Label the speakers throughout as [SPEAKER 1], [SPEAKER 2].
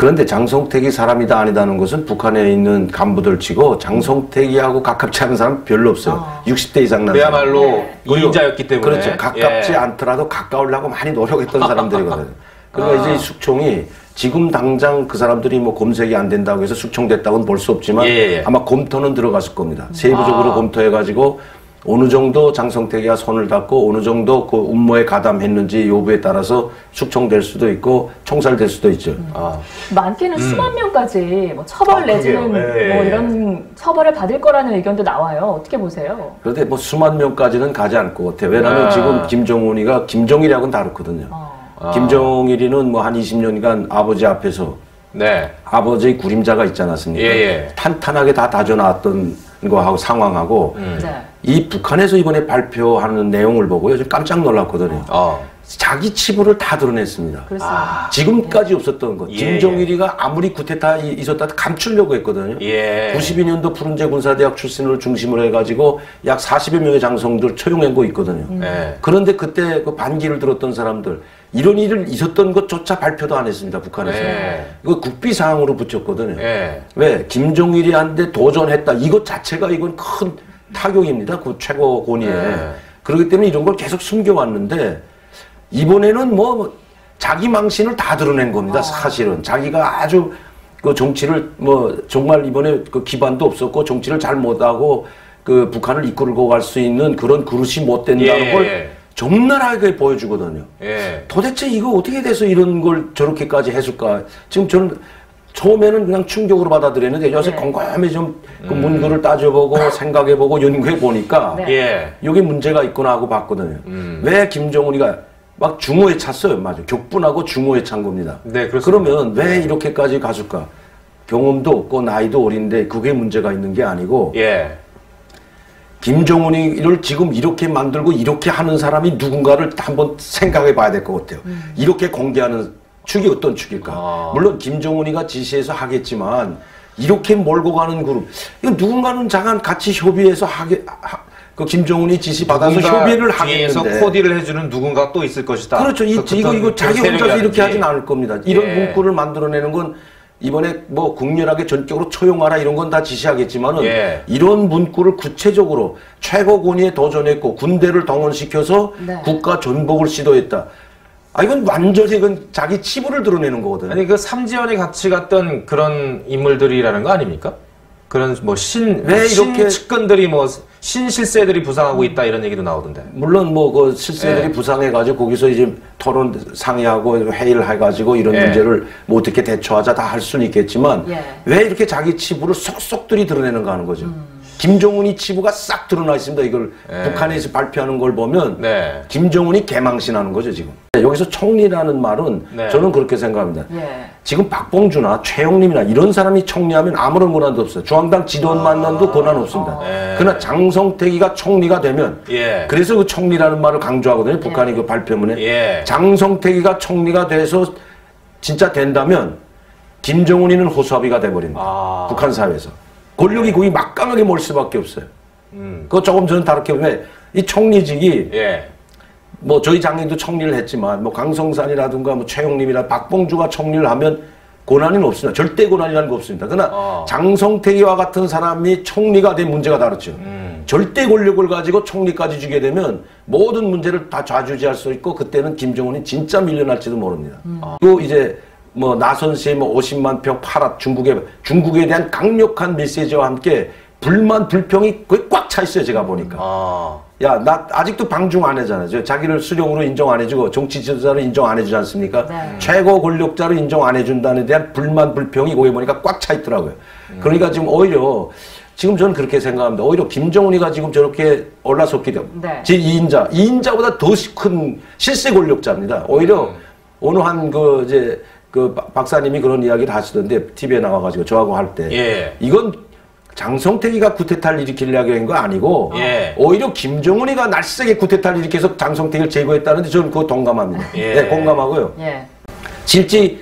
[SPEAKER 1] 그런데 장성택이 사람이다 아니다는 것은 북한에 있는 간부들 치고 장성택이하고 가깝지 않은 사람 별로 없어요. 60대 이상 난 사람.
[SPEAKER 2] 그야말로
[SPEAKER 3] 네.
[SPEAKER 2] 이인자였기 때문에.
[SPEAKER 1] 그렇죠. 가깝지
[SPEAKER 2] 예.
[SPEAKER 1] 않더라도 가까우려고 많이 노력했던 사람들이거든요. 그러니까
[SPEAKER 2] 아.
[SPEAKER 1] 이제 이 숙청이 지금 당장 그 사람들이 뭐 검색이 안 된다고 해서 숙청됐다고는 볼 수 없지만
[SPEAKER 2] 예, 예.
[SPEAKER 1] 아마 검토는 들어갔을 겁니다. 세부적으로
[SPEAKER 2] 아.
[SPEAKER 1] 검토해가지고 어느 정도 장성택이가 손을 닿고 어느 정도 그 음모에 가담했는지 여부에 따라서 숙청될 수도 있고 총살될 수도 있죠.
[SPEAKER 2] 아,
[SPEAKER 3] 많게는 수만 명까지 뭐 처벌
[SPEAKER 2] 아,
[SPEAKER 3] 내지는
[SPEAKER 2] 그러게요. 예,
[SPEAKER 3] 뭐
[SPEAKER 2] 예.
[SPEAKER 3] 이런 처벌을 받을 거라는 의견도 나와요. 어떻게 보세요?
[SPEAKER 1] 그런데 뭐 수만 명까지는 가지 않을 것 같아요. 왜냐하면
[SPEAKER 2] 아.
[SPEAKER 1] 지금 김정은이가 김정일하고는 다르거든요.
[SPEAKER 3] 어.
[SPEAKER 2] 아.
[SPEAKER 1] 김정일이는 뭐 한 20년간 아버지 앞에서
[SPEAKER 2] 네.
[SPEAKER 1] 아버지의 구림자가 있지 않았습니까?
[SPEAKER 2] 예, 예.
[SPEAKER 1] 탄탄하게 다 다져놨던 거하고 상황하고
[SPEAKER 2] 음.
[SPEAKER 3] 네.
[SPEAKER 1] 이 북한에서 이번에 발표하는 내용을 보고요. 좀 깜짝 놀랐거든요.
[SPEAKER 2] 어.
[SPEAKER 1] 자기 치부를 다 드러냈습니다.
[SPEAKER 3] 그렇습니다.
[SPEAKER 1] 지금까지 없었던 것.
[SPEAKER 2] 예,
[SPEAKER 1] 김정일이가 아무리 구테타 이- 있었다도 감추려고 했거든요.
[SPEAKER 2] 예.
[SPEAKER 1] 92년도 푸른제 군사대학 출신을 중심으로 해가지고 약 40여 명의 장성들 처용한 거 있거든요.
[SPEAKER 2] 예.
[SPEAKER 1] 그런데 그때 그 반기를 들었던 사람들 이런 일을 있었던 것조차 발표도 안 했습니다. 북한에서.
[SPEAKER 2] 네.
[SPEAKER 1] 이거 국비 사항으로 붙였거든요.
[SPEAKER 2] 예.
[SPEAKER 1] 왜 김정일이 한데 도전했다. 이것 자체가 이건 큰 타격입니다. 그 최고 권위에.
[SPEAKER 2] 네.
[SPEAKER 1] 그렇기 때문에 이런 걸 계속 숨겨왔는데 이번에는 뭐 자기 망신을 다 드러낸 겁니다. 사실은 자기가 아주 그 정치를 뭐 정말 이번에 그 기반도 없었고 정치를 잘 못하고 그 북한을 이끌고 갈 수 있는 그런 그릇이 못 된다는
[SPEAKER 2] 예.
[SPEAKER 1] 걸 적나라하게 보여주거든요.
[SPEAKER 2] 예.
[SPEAKER 1] 도대체 이거 어떻게 돼서 이런 걸 저렇게까지 했을까? 지금 저는 처음에는 그냥 충격으로 받아들였는데 요새
[SPEAKER 3] 네.
[SPEAKER 1] 곰곰이 좀그 문구를 따져보고 생각해보고 연구해 보니까
[SPEAKER 3] 네.
[SPEAKER 2] 예.
[SPEAKER 1] 여기 문제가 있구나 하고 봤거든요.
[SPEAKER 2] 음.
[SPEAKER 1] 왜 김정은이가 막 중호에 찼어요. 맞아요. 격분하고 중호에 찬 겁니다.
[SPEAKER 2] 네, 그렇습니다.
[SPEAKER 1] 그러면 왜 이렇게까지 갔을까? 경험도 없고 나이도 어린데 그게 문제가 있는 게 아니고
[SPEAKER 2] 예.
[SPEAKER 1] 김정은이를 지금 이렇게 만들고 이렇게 하는 사람이 누군가를 한번 생각해 봐야 될 것 같아요. 이렇게 공개하는 축이 어떤 축일까?
[SPEAKER 2] 아.
[SPEAKER 1] 물론 김정은이가 지시해서 하겠지만 이렇게 몰고 가는 그룹 이거 누군가는 잠깐 같이 협의해서 하게 하, 그 김정은이 지시 받아서 협의를 하겠는데
[SPEAKER 2] 코디를 해주는 누군가 또 있을 것이다.
[SPEAKER 1] 그렇죠. 이,
[SPEAKER 2] 그-
[SPEAKER 1] 이거 이거
[SPEAKER 2] 그런
[SPEAKER 1] 자기 혼자서. 이렇게 하진 않을 겁니다. 이런
[SPEAKER 2] 예.
[SPEAKER 1] 문구를 만들어내는 건 이번에 뭐 국렬하게 전격으로 처용하라 이런 건 다 지시하겠지만은
[SPEAKER 2] 예.
[SPEAKER 1] 이런 문구를 구체적으로 최고 권위에 도전했고 군대를 동원시켜서
[SPEAKER 3] 네.
[SPEAKER 1] 국가 전복을 시도했다. 아 이건 완전히 이건 자기 치부를 드러내는 거거든요.
[SPEAKER 2] 아니 그 삼지연이 같이 갔던 그런 인물들이라는 거 아닙니까? 그런 뭐 신
[SPEAKER 1] 왜 이렇게-
[SPEAKER 2] 측근들이 뭐 신실세들이 부상하고 있다 이런 얘기도 나오던데.
[SPEAKER 1] 물론 뭐 그 실세들이
[SPEAKER 2] 예.
[SPEAKER 1] 부상해가지고 거기서 이제 토론 상의하고 회의를 해가지고 이런
[SPEAKER 2] 예.
[SPEAKER 1] 문제를 뭐 어떻게 대처하자 다 할 수는 있겠지만
[SPEAKER 3] 예.
[SPEAKER 1] 왜 이렇게 자기 치부를 속속들이 드러내는가 하는 거죠.
[SPEAKER 3] 음.
[SPEAKER 1] 김정은이 치부가 싹 드러나 있습니다. 이걸
[SPEAKER 2] 예.
[SPEAKER 1] 북한에서 발표하는 걸 보면
[SPEAKER 2] 네.
[SPEAKER 1] 김정은이 개망신하는 거죠 지금. 여기서 총리라는 말은
[SPEAKER 2] 네.
[SPEAKER 1] 저는 그렇게 생각합니다.
[SPEAKER 3] 예.
[SPEAKER 1] 지금 박봉주나 최영림이나 이런 사람이 총리하면 아무런 권한도 없어요. 중앙당 지도원 만난도 권한 없습니다.
[SPEAKER 2] 네.
[SPEAKER 1] 그러나 장성택이가 총리가 되면
[SPEAKER 2] 예.
[SPEAKER 1] 그래서 그 총리라는 말을 강조하거든요. 북한이 그 발표문에.
[SPEAKER 2] 예.
[SPEAKER 1] 장성택이가 총리가 돼서 진짜 된다면 김정은이는 호수아비가 돼버린다.
[SPEAKER 2] 아.
[SPEAKER 1] 북한 사회에서. 권력이 거의 막강하게 몰 수밖에 없어요.
[SPEAKER 2] 음.
[SPEAKER 1] 그거 조금 저는 다르게 보면 이 총리직이
[SPEAKER 2] 예.
[SPEAKER 1] 뭐 저희 장인도 총리를 했지만 뭐 강성산이라든가 뭐 최영림이나 박봉주가 총리를 하면 고난은 없습니다. 절대 고난이라는 거 없습니다. 그러나
[SPEAKER 2] 어.
[SPEAKER 1] 장성택이와 같은 사람이 총리가 된 문제가 다르죠.
[SPEAKER 2] 음.
[SPEAKER 1] 절대 권력을 가지고 총리까지 주게 되면 모든 문제를 다 좌주지할 수 있고 그때는 김정은이 진짜 밀려날지도 모릅니다. 또 이제 뭐 나선 씨의 뭐 50만 평 팔아 중국에 중국에 대한 강력한 메시지와 함께 불만 불평이 거의 꽉 차 있어요. 제가 보니까.
[SPEAKER 2] 아.
[SPEAKER 1] 야, 나 아직도 방중 안 해잖아요. 저 자기를 수령으로 인정 안 해주고 정치 지도자로 인정 안 해주지 않습니까?
[SPEAKER 3] 네.
[SPEAKER 1] 최고 권력자로 인정 안 해준다는 대한 불만 불평이 거기 보니까 꽉 차 있더라고요. 그러니까 지금 오히려 지금 저는 그렇게 생각합니다. 오히려 김정은이가 지금 저렇게 올라섰기 때문에
[SPEAKER 3] 네.
[SPEAKER 1] 제 2인자, 2인자보다 더 큰 실세 권력자입니다. 오히려 어느 한 그 이제 그 박- 박사님이 그런 이야기를 하시던데 TV에 나와가지고 저하고 할 때
[SPEAKER 2] 예.
[SPEAKER 1] 이건 장성택이가 구테타를 일으키려고 한 거 아니고
[SPEAKER 2] 예.
[SPEAKER 1] 오히려 김정은이가 날쌔게 구테타를 일으켜서 장성택을 제거했다는데 저는 그거 동감합니다.
[SPEAKER 2] 예.
[SPEAKER 1] 네, 공감하고요.
[SPEAKER 3] 예.
[SPEAKER 1] 실제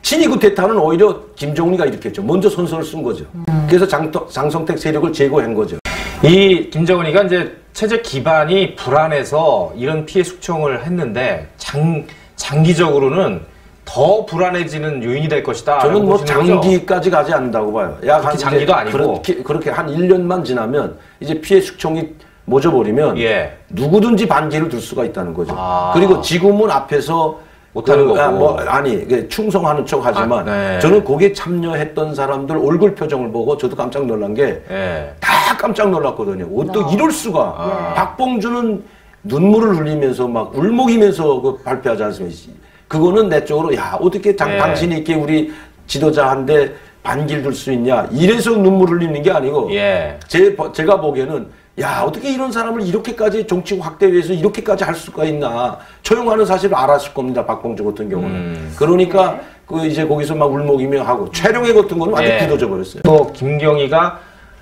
[SPEAKER 1] 친위 구테타는 오히려 김정은이가 일으켰죠. 먼저 선서를 쓴 거죠. 그래서 장, 장성택 세력을 제거한 거죠.
[SPEAKER 2] 이 김정은이가 이제 체제 기반이 불안해서 이런 피해 숙청을 했는데 장 장기적으로는 더 불안해지는 요인이 될 것이다.
[SPEAKER 1] 저는 뭐
[SPEAKER 2] 보시는 거죠?
[SPEAKER 1] 장기까지 가지 않는다고 봐요. 약한
[SPEAKER 2] 장기도 아니고.
[SPEAKER 1] 그렇게, 그렇게 한 1년만 지나면 이제 피해 숙청이 멎어버리면
[SPEAKER 2] 예.
[SPEAKER 1] 누구든지 반기를 들 수가 있다는 거죠.
[SPEAKER 2] 아.
[SPEAKER 1] 그리고 지금은 앞에서
[SPEAKER 2] 못하는 거고.
[SPEAKER 1] 아, 뭐, 아니 그 충성하는 척 하지만
[SPEAKER 2] 아, 네.
[SPEAKER 1] 저는 거기에 참여했던 사람들 얼굴 표정을 보고 저도 깜짝 놀란 게다
[SPEAKER 2] 예.
[SPEAKER 1] 깜짝 놀랐거든요. 어떻게
[SPEAKER 3] 아.
[SPEAKER 1] 이럴 수가?
[SPEAKER 2] 아.
[SPEAKER 1] 박봉주는 눈물을 흘리면서 막 울먹이면서 그 발표하지 않습니까? 그거는 내 쪽으로 야 어떻게 당,
[SPEAKER 2] 예.
[SPEAKER 1] 당신이 이렇게 우리 지도자한테 반기를 들수 있냐? 이래서 눈물 흘리는 게 아니고
[SPEAKER 2] 예.
[SPEAKER 1] 제, 제가 보기에는 야 어떻게 이런 사람을 이렇게까지 정치 확대 위해서 이렇게까지 할 수가 있나 조용하는 사실을 알았을 겁니다 박봉주 같은 경우는
[SPEAKER 2] 음.
[SPEAKER 1] 그러니까 그 이제 거기서 막 울먹이며 하고 최룡해 같은 거는 완전
[SPEAKER 2] 예.
[SPEAKER 1] 굳어져 버렸어요.
[SPEAKER 2] 또 김경희가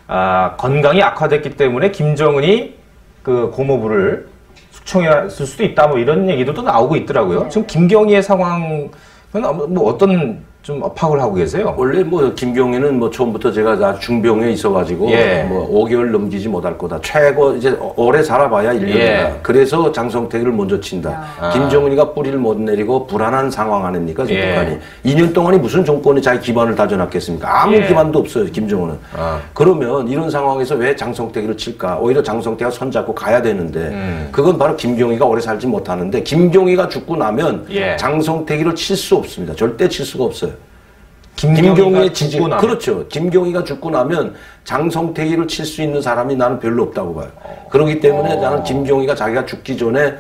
[SPEAKER 2] 아, 건강이 악화됐기 때문에 김정은이 그 고모부를 숙청했을 수도 있다 뭐 이런 얘기도 또 나오고 있더라고요.
[SPEAKER 3] 네.
[SPEAKER 2] 지금 김경희의 상황은 뭐 어떤 좀 파악을 하고 계세요?
[SPEAKER 1] 원래 뭐 김경희는 뭐 처음부터 제가 다 중병에 있어가지고
[SPEAKER 2] 예.
[SPEAKER 1] 뭐 5개월 넘기지 못할 거다. 최고 이제 오래 살아봐야 1년이다.
[SPEAKER 2] 예.
[SPEAKER 1] 그래서 장성택을 먼저 친다.
[SPEAKER 2] 아.
[SPEAKER 1] 김정은이가 뿌리를 못 내리고 불안한 상황 아닙니까 지금
[SPEAKER 2] 예.
[SPEAKER 1] 북한이. 2년 동안이 무슨 정권이 자기 기반을 다져놨겠습니까? 아무
[SPEAKER 2] 예.
[SPEAKER 1] 기반도 없어요 김정은은.
[SPEAKER 2] 아.
[SPEAKER 1] 그러면 이런 상황에서 왜 장성택을 칠까? 오히려 장성택가 손잡고 가야 되는데
[SPEAKER 2] 음.
[SPEAKER 1] 그건 바로 김경희가 오래 살지 못하는데 김경희가 죽고 나면
[SPEAKER 2] 예.
[SPEAKER 1] 장성택이를 칠 수 없습니다. 절대 칠 수가 없어요. 김경희의 지지
[SPEAKER 2] 죽고 나면
[SPEAKER 1] 그렇죠. 김경희가 죽고 나면 장성택이를 칠 수 있는 사람이 나는 별로 없다고 봐요. 그렇기 때문에 나는 김경희가 자기가 죽기 전에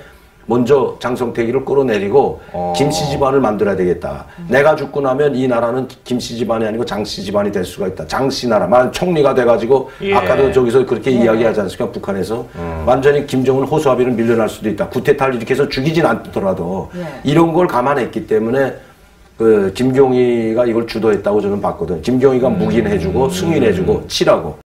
[SPEAKER 1] 먼저 장성택이를 끌어내리고
[SPEAKER 2] 어.
[SPEAKER 1] 김씨 집안을 만들어야 되겠다. 내가 죽고 나면 이 나라는 김씨 집안이 아니고 장씨 집안이 될 수가 있다. 장씨 나라. 만 총리가 돼가지고
[SPEAKER 2] 예.
[SPEAKER 1] 아까도 저기서 그렇게 이야기하지 않습니까? 북한에서 완전히 김정은 호수아비를 밀려날 수도 있다. 이렇게 해서 죽이진 않더라도
[SPEAKER 3] 예.
[SPEAKER 1] 이런 걸 감안했기 때문에 그 김경희가 이걸 주도했다고 저는 봤거든. 김경희가 묵인해주고 승인해주고 치라고.